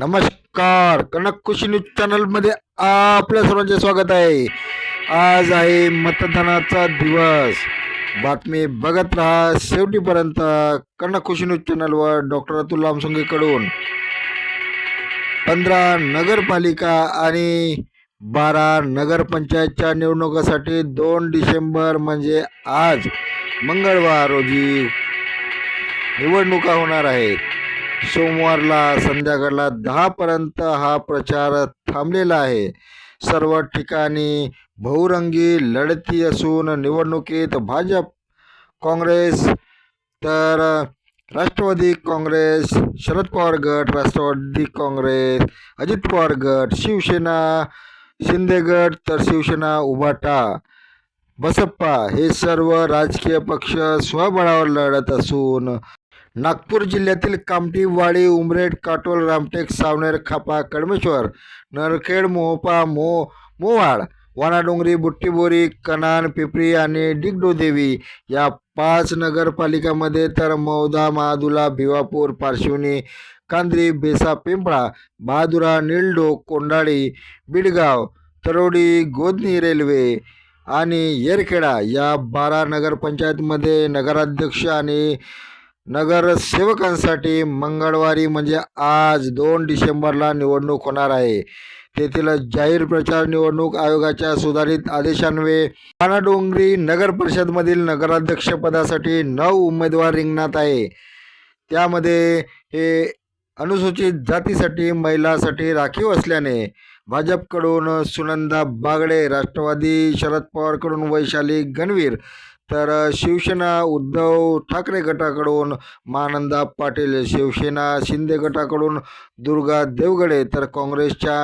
नमस्कार. कनक खुशी न्यूज चॅनलमध्ये आपल्या सर्वांचे स्वागत आहे. आज आहे मतदानाचा दिवस. बातमी बघत राहा शेवटीपर्यंत कनक खुशी न्यूज चॅनलवर डॉक्टर अतुल लामसंगेकडून. पंधरा नगरपालिका आणि बारा नगरपंचायतच्या निवडणुकीसाठी दोन डिसेंबर म्हणजे आज मंगळवार रोजी निवडणुका होणार आहेत. सोमवारला संध्याकाळला दहापर्यंत हा प्रचार थांबलेला आहे. सर्व ठिकाणी बहुरंगी लढती असून निवडणुकीत भाजप काँग्रेस तर राष्ट्रवादी काँग्रेस शरद पवार गट राष्ट्रवादी काँग्रेस अजित पवार गट शिवसेना शिंदे गट तर शिवसेना उभाटा बसप्पा हे सर्व राजकीय पक्ष स्वबळावर लढत असून नागपूर जिल्ह्यातील कामठी वाडी उमरेड काटोल रामटेक सावनेर खापा कडमेश्वर नरखेड मोहोपा मो मोवाड वानाडोंगरी बुट्टीबोरी कनान पिपरी आणि डिगडोदेवी या पाच नगरपालिकामध्ये तर मौदा महादुला भिवापूर पार्शिवनी कांद्री बेसा पिंपळा बहादुरा निलडो कोंडाळी बिडगाव तरोडी गोदनी रेल्वे आणि येरखेडा या बारा नगरपंचायतमध्ये नगराध्यक्ष आणि नगरसेवकांसाठी मंगळवारी म्हणजे आज दोन डिसेंबरला निवडणूक होणार आहे. तेथील जाहीर प्रचार निवडणूक आयोगाच्या सुधारित आदेशान्वये पानाडोंगरी नगर परिषदमधील नगराध्यक्षपदासाठी नऊ उमेदवार रिंगणात आहे. त्यामध्ये हे अनुसूचित जातीसाठी महिलासाठी राखीव असल्याने भाजपकडून सुनंदा बागडे राष्ट्रवादी शरद पवारकडून वैशाली गणवीर तर शिवसेना उद्धव ठाकरे गटाकडून मानंदा पाटील शिवसेना शिंदे गटाकडून दुर्गा देवगडे तर काँग्रेसच्या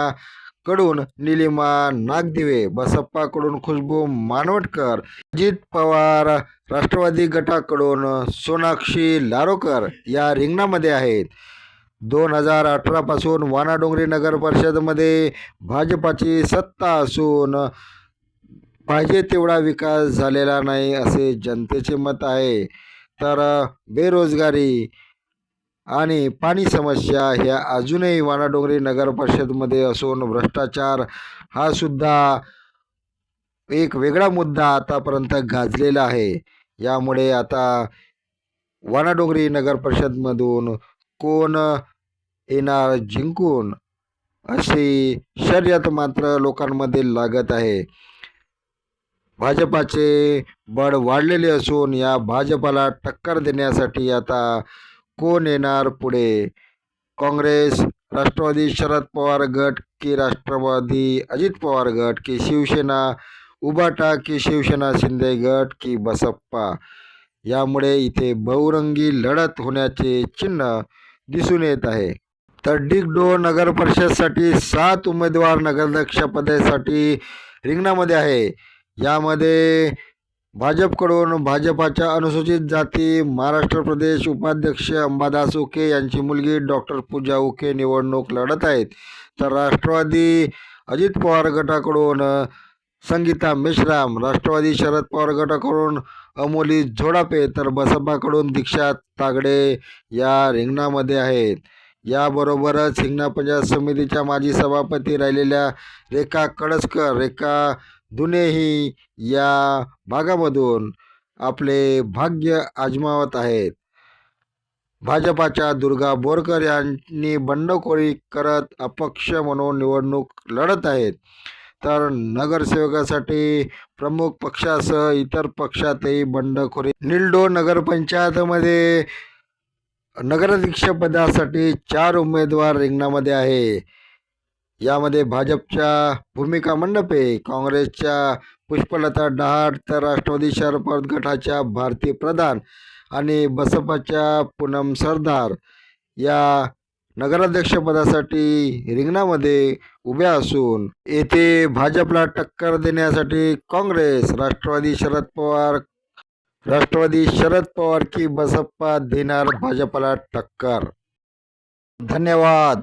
कडून निलिमा नागदिवे बसप्पाकडून खुशबू मानवटकर अजित पवार राष्ट्रवादी गटाकडून सोनाक्षी लारोकर या रिंगणामध्ये आहेत. दोन हजार अठरापासून वानाडोंगरी नगर परिषदमध्ये भाजपाची सत्ता असून पाहिजे तेवढा विकास झालेला नाही असे जनतेचे मत आहे. तर बेरोजगारी आणि पाणी समस्या ह्या अजूनही वानाडोंगरी नगर परिषदमध्ये असून भ्रष्टाचार हा सुद्धा एक वेगळा मुद्दा आतापर्यंत गाजलेला आहे. यामुळे आता वानाडोंगरी नगर परिषदमधून कोण येणार जिंकून अशी शर्यत मात्र लोकांमध्ये लागत आहे. भाजपाचे बळ वाढलेले असून या भाजपाला टक्कर देण्यासाठी आता कोण येणार पुढे? काँग्रेस राष्ट्रवादी शरद पवार गट की राष्ट्रवादी अजित पवार गट की शिवसेना उबाटा की शिवसेना शिंदे गट की बसप्पा? यामुळे इथे बहुरंगी लढत होण्याचे चिन्ह दिसून येत आहे. तर डिगडो नगर परिषदसाठी सात उमेदवार नगराध्यक्षपदेसाठी रिंगणामध्ये आहे. यामध्ये भाजपकडून भाजपाच्या अनुसूचित जाती महाराष्ट्र प्रदेश उपाध्यक्ष अंबादास उके यांची मुलगी डॉक्टर पूजा उके निवडणूक लढत आहेत. तर राष्ट्रवादी अजित पवार गटाकडून संगीता मेश्राम राष्ट्रवादी शरद पवार गटाकडून अमोली झोडापे तर बसपाकडून दीक्षा तागडे या रिंगणामध्ये आहेत. याबरोबरच हिंगणा पंचायत समितीच्या माजी सभापती राहिलेल्या रेखा कडसकर रेखा दुनेही या भागामधून आपले भाग्य आजमावत आहेत. भाजपाच्या दुर्गा बोरकर यांनी बंडखोरी करत अपक्ष म्हणून निवडणूक लढत आहेत. तर नगरसेवकासाठी प्रमुख पक्षासह इतर पक्षातही बंडखोरी निल्डो नगरपंचायतमध्ये नगराध्यक्षपदासाठी चार उमेदवार रिंगणामध्ये आहे. यामध्ये भाजपच्या भूमिका मंडपे काँग्रेसच्या पुष्पलता डहाट तर राष्ट्रवादी शरद गटाच्या भारती प्रधान आणि बसपाच्या पूनम सरदार. या नगराध्यक्षपदासाठी रिंगणामध्ये उभ्या असून येथे भाजपला टक्कर देण्यासाठी काँग्रेस राष्ट्रवादी शरद पवार राष्ट्रवादी शरद पवार की बसप्पा देणार भाजपला टक्कर. धन्यवाद.